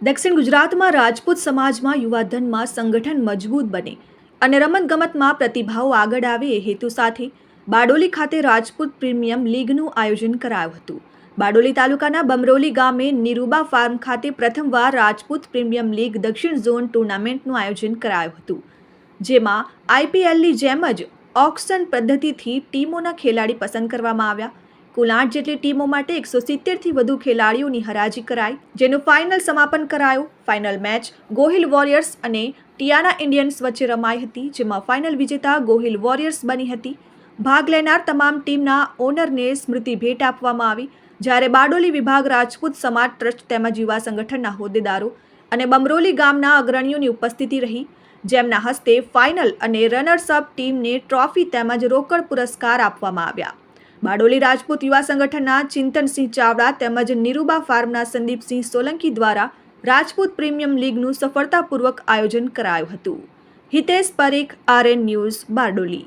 દક્ષિણ ગુજરાતમાં રાજપૂત સમાજમાં યુવાધનમાં સંગઠન મજબૂત બને અને રમતગમતમાં પ્રતિભાઓ આગળ આવે એ હેતુ સાથે બારડોલી ખાતે રાજપૂત પ્રીમિયમ લીગનું આયોજન કરાયું હતું. બારડોલી તાલુકાના બમરોલી ગામે નિરૂબા ફાર્મ ખાતે પ્રથમવાર રાજપૂત પ્રીમિયમ લીગ દક્ષિણ ઝોન ટુર્નામેન્ટનું આયોજન કરાયું હતું, જેમાં આઈપીએલની જેમ જ ઓક્શન પદ્ધતિથી ટીમોના ખેલાડી પસંદ કરવામાં આવ્યા કુલ આઠ જેટલી ટીમો માટે એકસો સિત્તેરથી વધુ ખેલાડીઓની હરાજી કરાઈ, જેનું ફાઇનલ સમાપન કરાયું. ફાઇનલ મેચ ગોહિલ વોરિયર્સ અને ટિયાના ઇન્ડિયન્સ વચ્ચે રમાઈ હતી, જેમાં ફાઇનલ વિજેતા ગોહિલ વોરિયર્સ બની હતી. ભાગ લેનાર તમામ ટીમના ઓનરને સ્મૃતિ ભેટ આપવામાં આવી. જ્યારે બારડોલી વિભાગ, રાજપૂત સમાજ ટ્રસ્ટ તેમજ યુવા સંગઠનના હોદ્દેદારો અને બમરોલી ગામના અગ્રણીઓની ઉપસ્થિતિ રહી. જેમના હસ્તે ફાઇનલ અને રનર્સ અપ ટીમને ટ્રોફી તેમજ રોકડ પુરસ્કાર આપવામાં આવ્યા. બારડોલી રાજપૂત યુવા સંગઠનના ચિંતનસિંહ ચાવડા તેમજ નિરૂબા ફાર્મના સંદીપસિંહ સોલંકી દ્વારા રાજપૂત પ્રીમિયમ લીગનું સફળતાપૂર્વક આયોજન કરાયું હતું. Hitesh Parikh, RN news, Bardoli.